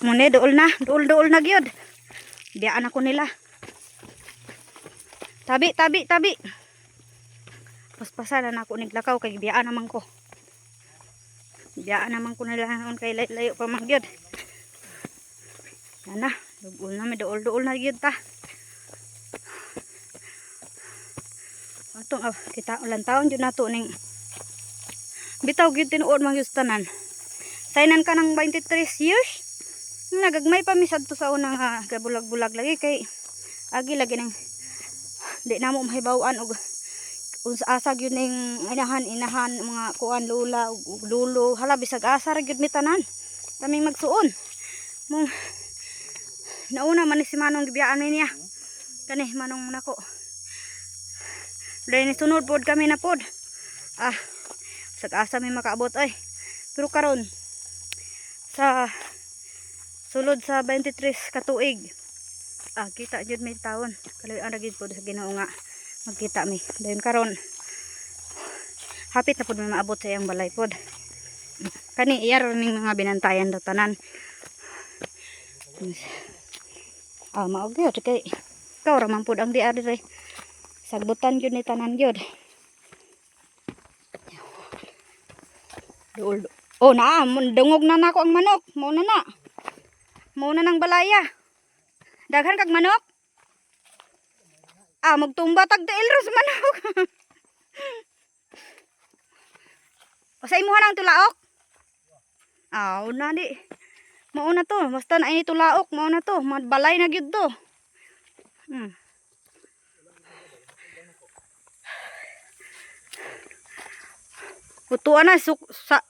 Muna, dool na. Dool na gyud. Biyaan ako nila. Tabi, tabi, tabi. Paspasan na ako niglakaw kay biyaan naman ko. Biyaan naman ko nila noon kay layo, pa man gyud. Yan na. Dool na, may dool, dool na gyud ta. Atong ah, kita ulan taon jud nato ning bitaw gyud tinuod man gyud tanan. Sainan ka ng 23 years? Nagagmay pa mi sadto sa unang ha, gabulag-bulag lagi kay agi lagi nang di na mo og unsa asa gyud ning inahan inahan mga kuan lula ug lulo hala bisag asa ra gyud mi tanan kaming magsuon. Mong nauna man si Manong gibiyaan ni niya kani Manong nako. Dahil ni sunod pod kami na pod. Ah bisag asa mi makaabot ay. Pero karon sa sulod sa 23 katuig ah kita jud may taon. Kalayan ra gid pod sa Ginoo nga magkita mi. Dayon karon hapit na pod may maabot sa iyang balay pod. Kani iyar ning mga binantayan daw tanan. Ah mao gyud kay ikaw ra man pod ang di ari sagbutan gyud ni tanan gyud Duol. Oh, na, dungog na nako ang manok. Mo na na. Mo na nang balaya. Daghan kag manok. Ah, magtumba tag tiil ro sa manok. o sa imuha nang tulaok? Ah, una di. Mao na to, basta na ini tulaok, mao na to, balay na gyud to. Hmm. Putuan na suk sa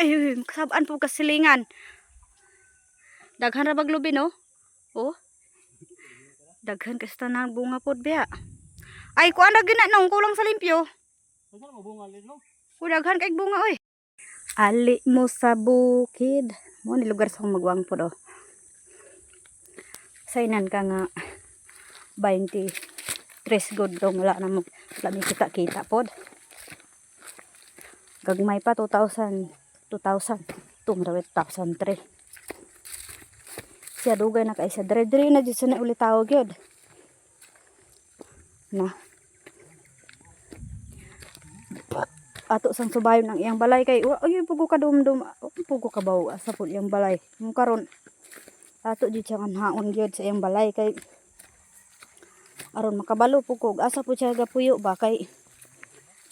ay, kasabaan po kasilingan. Daghan ra bag lubi no? Oh. Daghan kasi tanang bunga pod biya. Ay kuan ra gina nung kulang sa limpyo. Unsa mo bunga lino? Ku daghan kay bunga oy. Ali mo sa bukid. Mo ni lugar sa magwang pod oh. Sainan ka nga 23 good daw wala na mo wala mi kita kita pod. Gagmay pa 2000 2000 tung raw 2003. Siya dugay na kay siya dire dire na jud na ulit tawag yun. Na. Ato sang subayon ang iyang balay kay wa ay pugo ka dumdum pugo ka baw sa pud iyang balay. Mung karon ato jud siya kan haon gyud sa iyang balay kay aron makabalo pugog asa pud siya gapuyo ba kay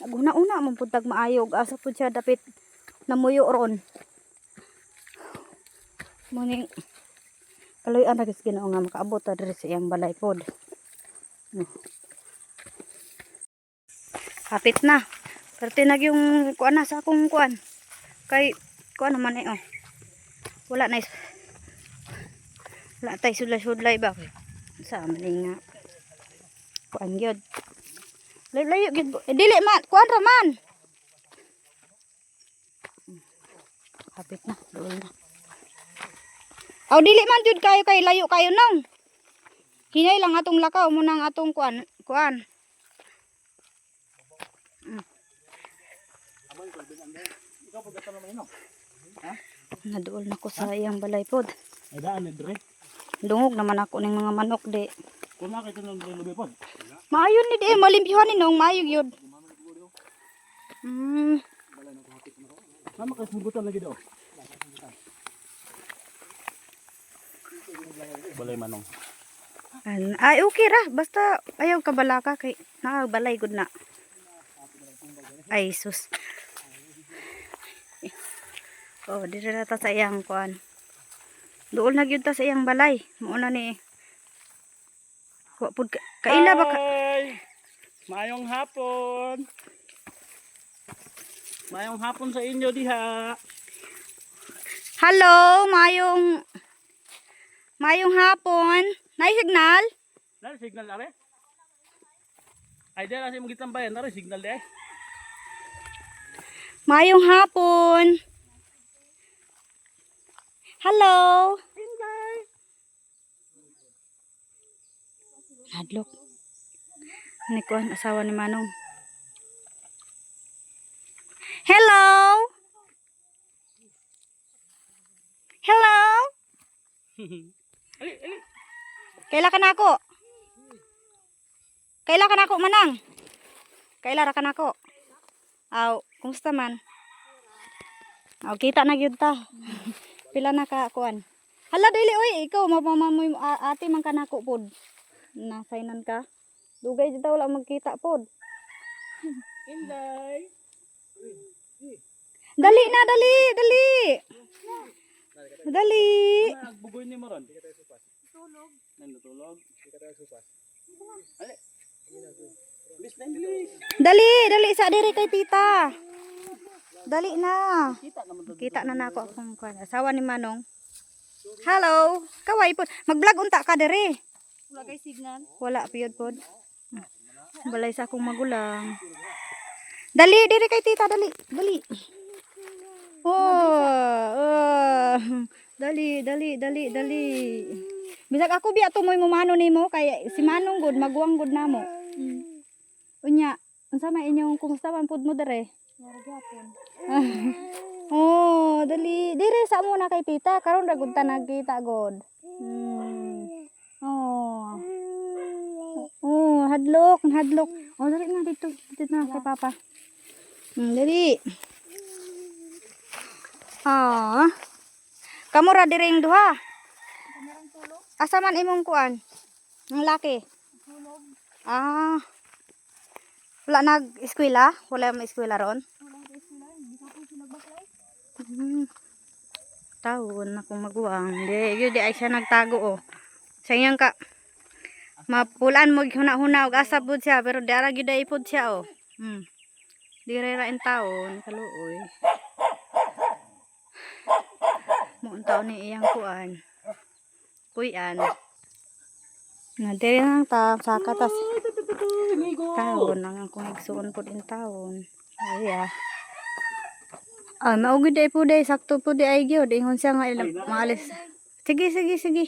Naguna-una man pud tag maayo ug asa pud siya dapit namuyo ron. Muning kaloy-an ra gis Ginoo nga makaabot diri sa iyang balay pod. No. Hapit na. Perte na yung kuan na sa akong kuan. Kay kuan naman eh oh. Wala na wala tay sudlay-sudlay ba sa maling nga kuan gyud. Layo-layo gid. Eh, dili man, kuan ra man. Kapit na, doon na. Aw dili man jud kayo kay layo kayo nong. Hinay lang atong lakaw mo nang atong kuan, kuan. Ino. Naduol na ko sa iyang balay pod. Ay daan ni dire. Dungog naman ako ning mga manok di. Kun na kay tunong lubi pod. Maayo ni di malimpyuhan ni nong maayo gyud. Hmm. Sama kay subutan lagi daw. Balay manong. An- Ay okay ra basta ayaw ka balaka kay nakabalay gud na. Ay sus. Oh, dire na ta sa iyang kuan. Dool na gyud ta sa iyang balay. Mao na ni Wa pud ka- kaila ba ka! Mayong hapon. Mayong hapon sa inyo diha. Hello, mayong mayong hapon. Nay signal? Nari signal are? Ay dala sa imong gitambayan nari signal ay. Mayong hapon. Hello. Hadlok. Ni ko ang asawa ni Manong. Hello. Hello. Kaila ka na ako. Kaila ka na ako, manang. Kaila ra ka na ako. Aw, kumusta man? Aw, kita na gyud ta. Pila na ka kuan. Hala dili oy, ikaw mapamamoy a- ate man ka nako pod. Nasainan ka. Dugay jud ta wala magkita pod. Inday. Dali na, dali, dali. Dali. Ano nagbugoy ni Maron? Tulog. Nandutulog. Ali. Bilis na, bilis. Dali, dali sa diri kay tita. Dali na. Kita na nako akong kuan. Asawa ni Manong. Hello. Kaway pod. Mag-vlog unta ka diri. Wala kay signal. Wala piyod pod. Balay sa akong magulang. Dali diri kay tita, dali. Dali. Oh, oh. Dali, dali, dali, dali. Bisag ako biya tumoy mo mano nimo kay si Manong gud magwang gud namo. Unya, unsa man inyong kumusta man pud mo dere? Oh, dali. Dire sa muna kay tita. Karon ra gud ta nagkita god. Hmm. Oh. Oh, hadlok, hadlok. Oh, dali na dito. Dito na kay papa. Hmm, dali. Ah. Kamu ra diring duha. Asa man imong kuan? Ang laki. Ah. Wala nag-eskwela? Wala may eskwela ron? Hmm. Taon akong maguwang. Di, yun, di ay siya nagtago oh. Sa iyang ka. Mapulaan mo huna-huna og asa siya pero di ara gyud pud siya oh. Hmm. Di ra in taon kaluoy. Mo ang taon ni iyang kuan. Kuyan. Na diri nang ta saka tas taon ang akong igsuon pud in taon. Ay ah. Ah, maugid day po day, sakto po day ay gyud. Ingon siya nga ilang maalis. Sige, sige, sige.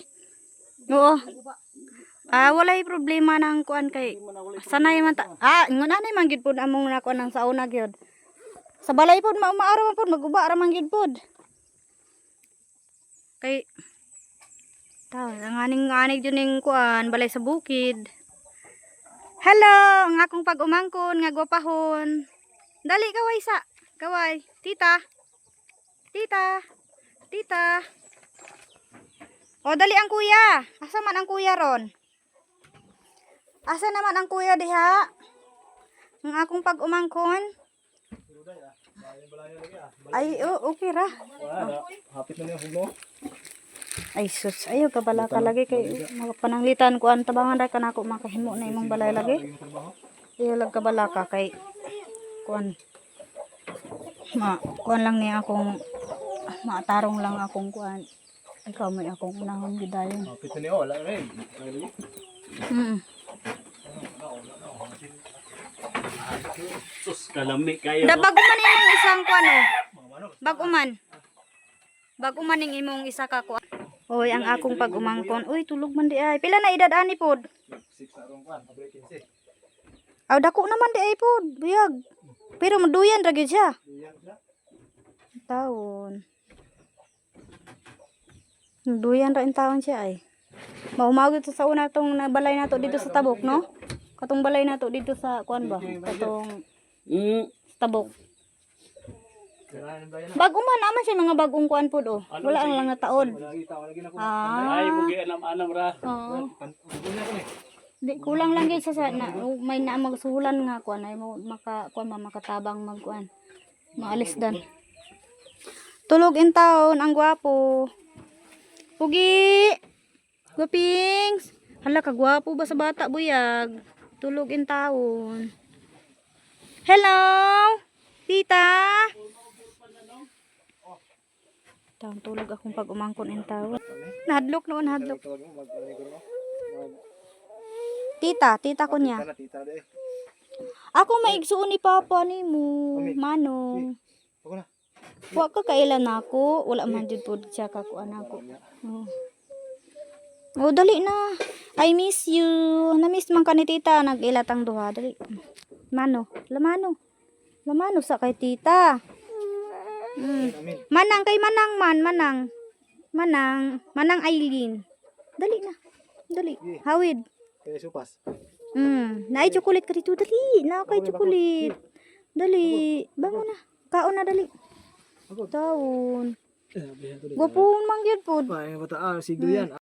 Oo. Ah, walay problema nang kuan kay sanay man ta. Ah, ingon anay man gyud pud among nakuan nang sauna gyud. Sa balay pod maumaaraw pod maguba ra man gyud pod. Kay Taw, ang aning anig yun yung kuan, balay sa bukid. Hello, ang akong pag-umangkon, nga gwapahon. Dali, kaway sa. Kaway. Tita. Tita. Tita. O, dali ang kuya. Asa man ang kuya ron? Asa naman ang kuya diha? Ang akong pag-umangkon? Ay, oh, okay ra. Hapit na niya hugno. Ay, sus. Ayaw ka bala ka lagi kay mga pananglitan ko ang tabangan ra ka na ako makahimo na imong balay lagi. Ayaw lang ka bala ka kay kuan. Ma, kuan lang ni akong maatarong lang akong kuan. Ikaw may akong unahon gidayon. Hapit na niya, wala rin. Mm. Sus, kalami kayo. Da bago man imong isang kuan oh. Bago man. Bago man ning imong isa ka kuan. Oy, ang akong pag-umangkon. Uy, tulog man di ay. Pila na edad ani pod? Aw dako naman di ay pod. Buyag. Pero maduyan ra gyud siya. Taon. Duyan ra in taon siya ay. Maumagod sa una tong nabalay nato dito sa tabok, no? Katong balay nato dito sa kuan ba? Katong Mm. tabok. Bagong man naman siya mga bagong kuan pod oh. Wala ang lang na taon. Ah. Ay, mugi anam-anam ra. Oo. Di kulang lang gyud sa na, may na magsuhulan nga kuan ay mo maka kuan ma makatabang magkuan. Maalis dan. Tulog in taon ang gwapo. Pugi. Gwapings. Hala ka gwapo ba sa bata buyag? Tulog in taon. Hello. Tita. Taon tulog akong pag umangkon in taon. Nahadlok noon, hadlok. Tita, tita ko niya. Ako maigsuon ni Papa ni mo, Manong. Wa ka kailan ako, wala man jud pod siya ka ko anako. Oh. oh, dali na. I miss you. Na-miss man ka ni tita, nag-ilatang duha, dali. Mano, lamano. Lamano sa kay tita. Mm. Manang kay manang man, manang. Manang, Manang Aileen. Dali na. Dali. Hawid. Kaya supas. Mm, naay chocolate ka dito. Dali. Na kay chocolate. Dali. Bango na. Kaon na dali. Taon. Gwapo man gyud pod. Pa, yung bata, ah, siglo yan.